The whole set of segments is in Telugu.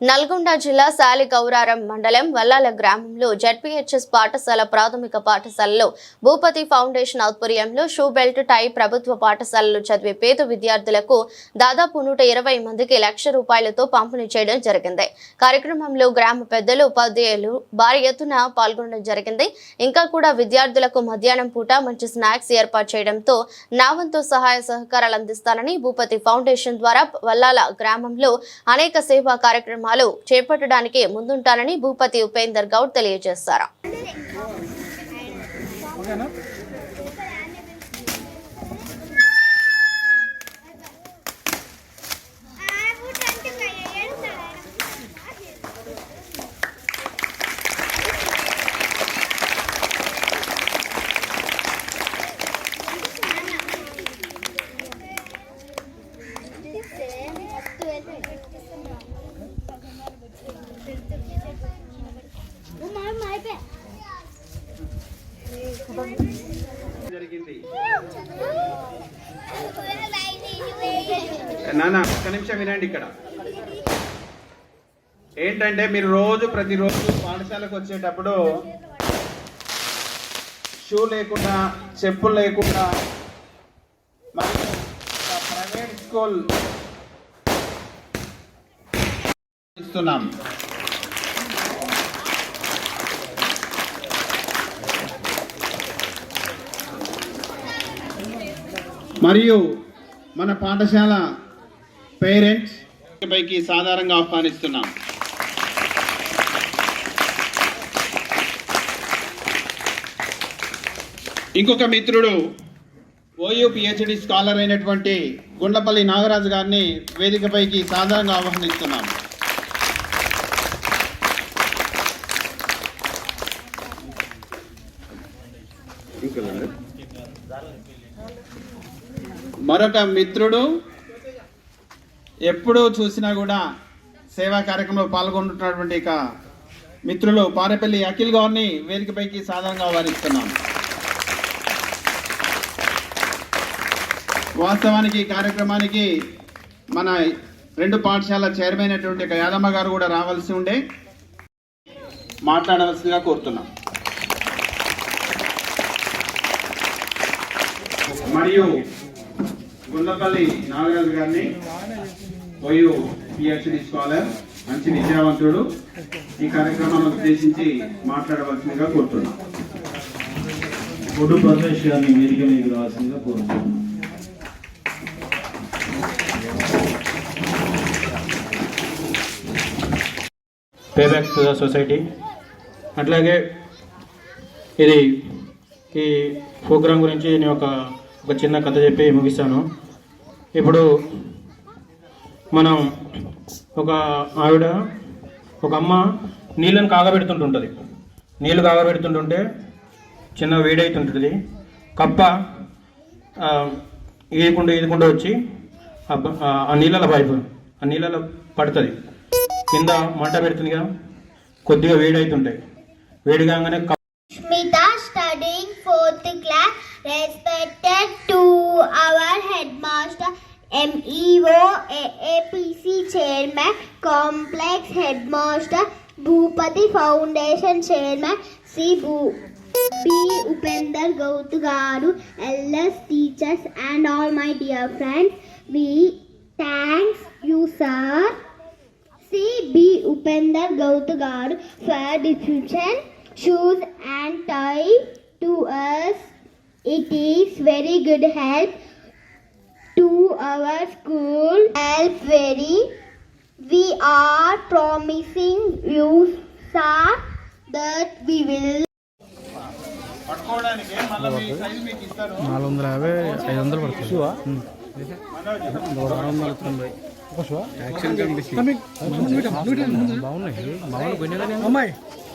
నల్గొండ జిల్లా శాలిగౌరారం మండలం వల్లాల గ్రామంలో జడ్పీహెచ్ఎస్ పాఠశాల ప్రాథమిక పాఠశాలలో భూపతి ఫౌండేషన్ ఆధ్వర్యంలో షూ బెల్ట్ టై ప్రభుత్వ పాఠశాలలో చదివే పేద విద్యార్థులకు దాదాపు నూట ఇరవై మందికి లక్ష రూపాయలతో పంపిణీ చేయడం జరిగింది. కార్యక్రమంలో గ్రామ పెద్దలు ఉపాధ్యాయులు భారీ ఎత్తున పాల్గొనడం జరిగింది. ఇంకా కూడా విద్యార్థులకు మధ్యాహ్నం పూట మంచి స్నాక్స్ ఏర్పాటు చేయడంతో నావంతో సహాయ సహకారాలు అందిస్తానని భూపతి ఫౌండేషన్ ద్వారా వల్లాల గ్రామంలో అనేక సేవా కార్యక్రమాలు చేపట్టడానికి ముందుంటానని భూపతి ఉపేందర్ గౌడ్ తెలియజేశారు. జరిగింది. నాన్న ఒక్క నిమిషం వినండి ఇక్కడ. ఏంటంటే మీరు రోజు ప్రతిరోజు పాఠశాలకు వచ్చేటప్పుడు షూ లేకుండా చెప్పులు లేకుండా మరియు ప్రైవేట్ స్కూల్ ఇస్తున్నాం. మరియు మన పాఠశాల పేరెంట్స్ పైకి సాధారణంగా ఆహ్వానిస్తున్నాం. ఇంకొక మిత్రుడు ఓయూ పిహెచ్డి స్కాలర్ అయినటువంటి గుండ్లపల్లి నాగరాజు గారిని వేదికపైకి సాధారణంగా ఆహ్వానిస్తున్నాము మరొక మిత్రుడు ఎప్పుడూ చూసినా కూడా సేవా కార్యక్రమంలో పాల్గొంటున్నటువంటి ఇక మిత్రులు పారేపల్లి అఖిల్ గౌర్ని వేదికపైకి సాధారణంగా వారిస్తున్నాం వాస్తవానికి ఈ కార్యక్రమానికి మన రెండు పాఠశాల చైర్మన్ అయినటువంటి యాదమ్మ గారు కూడా రావాల్సి ఉండే మాట్లాడవలసిందిగా కోరుతున్నాం. మరియు గుండపల్లి నాగరాజు గారిని ఓయూ పిహెచ్డి స్కాలర్ మంచి విద్యావంతుడు. ఈ కార్యక్రమాన్ని ఉద్దేశించి మాట్లాడవలసిందిగా కోరుతున్నాం. పొడు పరమేష్ గారిని వేదిక మీదకి రావాల్సిందిగా కోరుతున్నాను పేబ్యాక్ టు ద సొసైటీ అట్లాగే ఇది ఈ ప్రోగ్రాం గురించి నేను ఒక ఒక చిన్న కథ చెప్పి ముగిస్తాను. ఇప్పుడు మనం ఒక ఆవిడ ఒక అమ్మ నీళ్ళని కాగబెడుతుంటుంటుంది. నీళ్ళు కాగబెడుతుంటుంటే చిన్న వేడైతుంటుంది. కప్ప ఆ, ఈదుకుంటూ ఈదుకుంటూ వచ్చి ఆ బ- ఆ- నీళ్ళలో పైపు ఆ నీళ్ళలో పడుతుంది. కింద మంట పెడుతుందిగా కొద్దిగా వేడైతుంటాయి. వేడి కాగానే కప్ప Smita studying fourth class, respected to M E O A P C chairman complex headmaster Bhupathi foundation chairman C B P Upender Goud garu L S teachers and all my dear friends we thanks you sir C B Upender Goud garu for distribution shoes and tie to us it is very good help to our school. Help very. We are promising you, sir, that we will. నాలుగు వందల యాభై ఐదు వందలు పడుతుంది. ఆరు వందల తొంభై యాక్షన్ బాగున్నాయి మామూలు కొన్నిగానే అమ్మాయి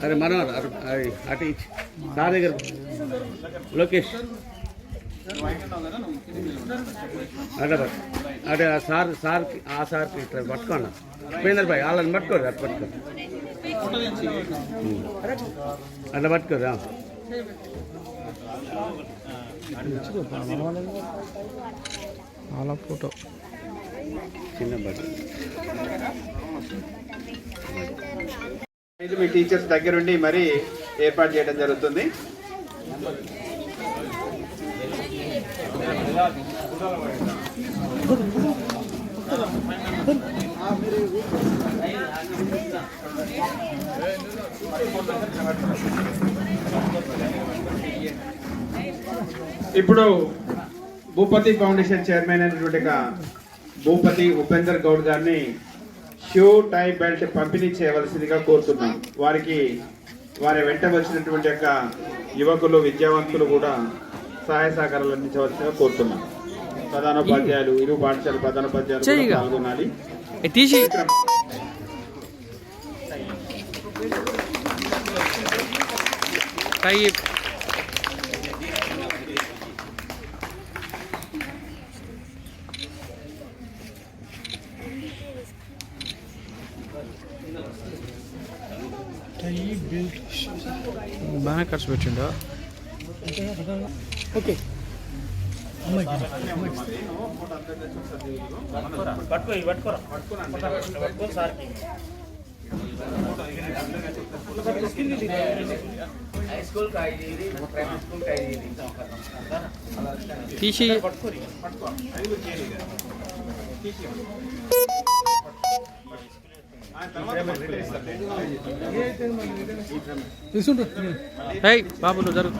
అరే మనోహర్ అటు అటు ఇచ్చి నా దగ్గర లోకేష్. అటే పట్టు. ఆ సార్ సార్ ఆ సార్కి ఇట్లా పట్టుకోండి ఉపేందర్ భాయ్ వాళ్ళని పట్టుకోరు అటు పట్టుకోరు అట్లా పట్టుకోరా. వాళ్ళ ఫోటో. చిన్న బట్టలు మీ టీచర్స్ దగ్గరుండి మరి ఏర్పాటు చేయడం జరుగుతుంది. ఇప్పుడు భూపతి ఫౌండేషన్ చైర్మన్ అయినటువంటి భూపతి ఉపేందర్ గౌడ్ గారిని షూ టై బెల్ట్ పంపిణీ చేయవలసిందిగా కోరుతున్నాం. వారికి వారి వెంట వచ్చినటువంటి యొక్క యువకులు విద్యావంతులు కూడా సహాయ సహకారాలు అందించవలసిందిగా కోరుతున్నాం. ప్రధానోపాధ్యాయులు ఇరు పాఠశాల ప్రధానోపాధ్యాయులు చెయ్యిగా. పాల్గొనాలి ఏ తీసి. టై బాగా ఖర్చు పెట్టిండు తీసి ఏయ్ బాబు నువ్వు జరుగు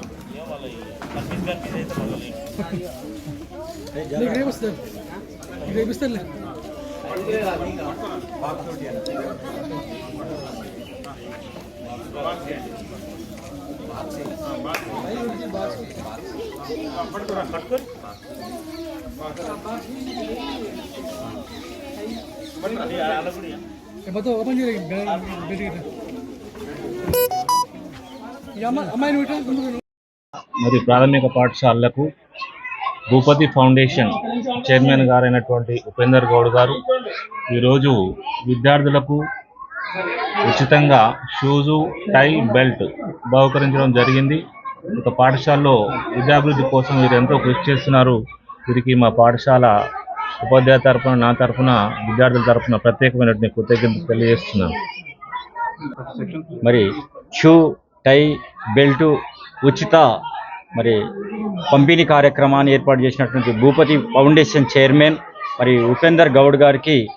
మరి ప్రాథమిక పాఠశాలలకు భూపతి ఫౌండేషన్ చైర్మన్ గారైనటువంటి ఉపేందర్ గౌడ్ గారు ఈరోజు విద్యార్థులకు ఉచితంగా షూజు టై బెల్ట్ బహుకరించడం జరిగింది. ఒక పాఠశాలలో విద్యాభివృద్ధి కోసం వీరు ఎంతో కృషి చేస్తున్నారు. వీరికి మా పాఠశాల ఉపాధ్యాయ తరపున నా తరపున విద్యార్థుల తరఫున ప్రత్యేకమైనటువంటి కృతజ్ఞతలు తెలియజేస్తున్నాను. మరి షూ టై బెల్టు ఉచిత మరి పంపిణీ కార్యక్రమాన్ని ఏర్పాటు చేసినటువంటి భూపతి ఫౌండేషన్ చైర్మన్ మరి ఉపేందర్ గౌడ్ గారికి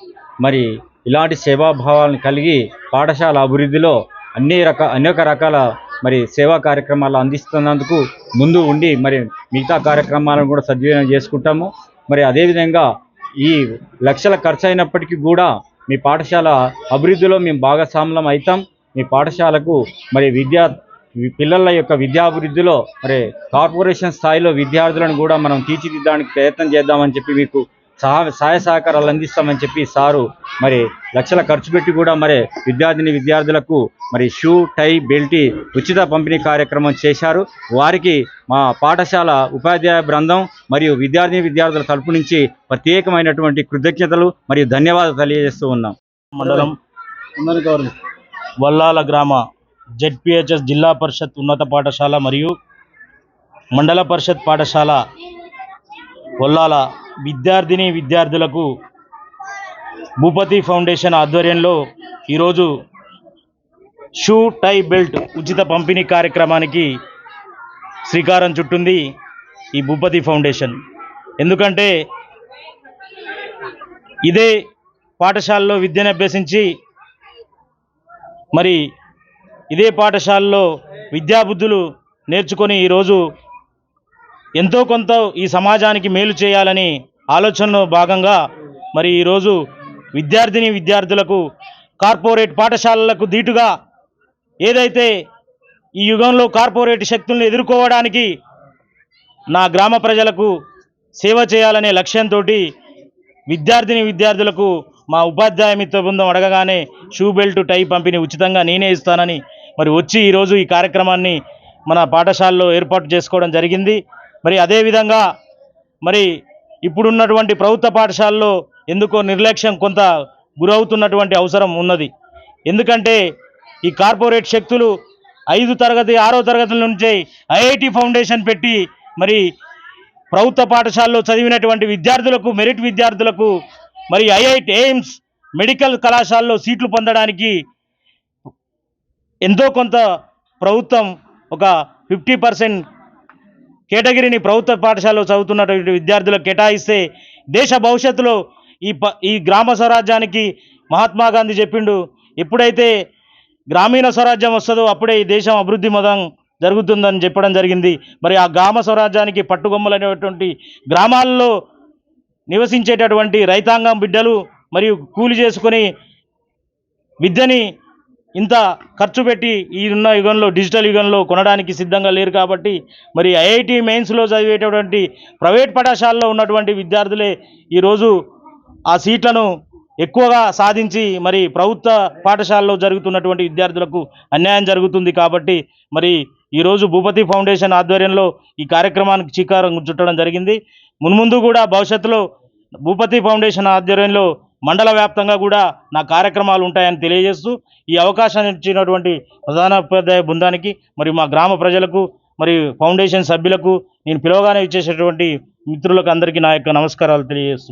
మరి ఇలాంటి సేవాభావాలను కలిగి పాఠశాల అభివృద్ధిలో అన్ని రక అనేక రకాల మరి సేవా కార్యక్రమాలు అందిస్తున్నందుకు ముందు ఉండి మరి మిగతా కార్యక్రమాలను కూడా సద్వినియోగం చేసుకుంటాము. మరి అదేవిధంగా ఈ లక్షల ఖర్చు అయినప్పటికీ కూడా మీ పాఠశాల అభివృద్ధిలో మేము భాగస్వామ్యం అవుతాం మీ పాఠశాలకు మరి విద్యా పిల్లల యొక్క విద్యాభివృద్ధిలో మరి కార్పొరేషన్ స్థాయిలో విద్యార్థులను కూడా మనం తీర్చిదిద్దడానికి ప్రయత్నం చేద్దామని చెప్పి మీకు సహాయ సహకారాలు అందిస్తామని చెప్పి సారు మరి లక్షల ఖర్చు పెట్టి కూడా మరి విద్యార్థిని విద్యార్థులకు మరి షూ టై బెల్ట్ ఉచిత పంపిణీ కార్యక్రమం చేశారు. వారికి మా పాఠశాల ఉపాధ్యాయ బృందం మరియు విద్యార్థిని విద్యార్థుల తరపు నుంచి ప్రత్యేకమైనటువంటి కృతజ్ఞతలు మరియు ధన్యవాదాలు తెలియజేస్తూ ఉన్నాం. మండలం వల్లాల గ్రామ జెడ్పిహెచ్ఎస్ జిల్లా పరిషత్ ఉన్నత పాఠశాల మరియు మండల పరిషత్ పాఠశాల వల్లాల విద్యార్థిని విద్యార్థులకు భూపతి ఫౌండేషన్ ఆధ్వర్యంలో ఈరోజు షూ టై బెల్ట్ ఉచిత పంపిణీ కార్యక్రమానికి శ్రీకారం చుట్టింది ఈ భూపతి ఫౌండేషన్. ఎందుకంటే ఇదే పాఠశాలలో విద్యను అభ్యసించి మరి ఇదే పాఠశాలలో విద్యాబుద్ధులు నేర్చుకొని ఈరోజు ఎంతో కొంత ఈ సమాజానికి మేలు చేయాలని ఆలోచనలో భాగంగా మరి ఈరోజు విద్యార్థిని విద్యార్థులకు కార్పొరేట్ పాఠశాలలకు ధీటుగా ఏదైతే ఈ యుగంలో కార్పొరేట్ శక్తులను ఎదుర్కోవడానికి నా గ్రామ ప్రజలకు సేవ చేయాలనే లక్ష్యంతో విద్యార్థిని విద్యార్థులకు మా ఉపాధ్యాయ మిత్ర బృందం అడగగానే షూ బెల్ట్ టై పంపిణీ ఉచితంగా నేనే ఇస్తానని మరి వచ్చి ఈరోజు ఈ కార్యక్రమాన్ని మన పాఠశాలలో ఏర్పాటు చేసుకోవడం జరిగింది. మరి అదేవిధంగా మరి ఇప్పుడున్నటువంటి ప్రభుత్వ పాఠశాలలో ఎందుకో నిర్లక్ష్యం కొంత గురవుతున్నటువంటి అవసరం ఉన్నది. ఎందుకంటే ఈ కార్పొరేట్ శక్తులు ఐదు తరగతి ఆరో తరగతుల నుంచే ఐఐటి ఫౌండేషన్ పెట్టి మరి ప్రభుత్వ పాఠశాలలో చదివినటువంటి విద్యార్థులకు మెరిట్ విద్యార్థులకు మరి ఐఐటి ఎయిమ్స్ మెడికల్ కళాశాలలో సీట్లు పొందడానికి ఎంతో కొంత ప్రభుత్వం ఒక ఫిఫ్టీ పర్సెంట్ కేటగిరీని ప్రభుత్వ పాఠశాలలో చదువుతున్నటువంటి విద్యార్థులకు కేటాయిస్తే దేశ భవిష్యత్తులో ఈ ప ఈ గ్రామ స్వరాజ్యానికి మహాత్మా గాంధీ చెప్పిండు ఎప్పుడైతే గ్రామీణ స్వరాజ్యం వస్తుందో అప్పుడే ఈ దేశం అభివృద్ధి మతం జరుగుతుందని చెప్పడం జరిగింది. మరి ఆ గ్రామ స్వరాజ్యానికి పట్టుగొమ్మలైనటువంటి గ్రామాల్లో నివసించేటటువంటి రైతాంగం బిడ్డలు మరియు కూలి చేసుకొని విద్యని ఇంత ఖర్చు పెట్టి ఈ ఉన్న యుగంలో డిజిటల్ యుగంలో కొనడానికి సిద్ధంగా లేరు కాబట్టి మరి ఐఐటి మెయిన్స్లో చదివేటటువంటి ప్రైవేట్ పాఠశాలలో ఉన్నటువంటి విద్యార్థులే ఈరోజు ఆ సీట్లను ఎక్కువగా సాధించి మరి ప్రభుత్వ పాఠశాలలో జరుగుతున్నటువంటి విద్యార్థులకు అన్యాయం జరుగుతుంది కాబట్టి మరి ఈరోజు భూపతి ఫౌండేషన్ ఆధ్వర్యంలో ఈ కార్యక్రమానికి చీకారం చుట్టడం జరిగింది. మున్ముందు కూడా భవిష్యత్తులో భూపతి ఫౌండేషన్ ఆధ్వర్యంలో మండల వ్యాప్తంగా కూడా నా కార్యక్రమాలు ఉంటాయని తెలియజేస్తూ ఈ అవకాశాన్ని ఇచ్చినటువంటి ప్రధానోపాధ్యాయ బృందానికి మరియు మా గ్రామ ప్రజలకు మరియు ఫౌండేషన్ సభ్యులకు నేను పిలవగానే ఇచ్చేసేటువంటి మిత్రులకు అందరికీ నా యొక్క నమస్కారాలు తెలియజేస్తున్నాను.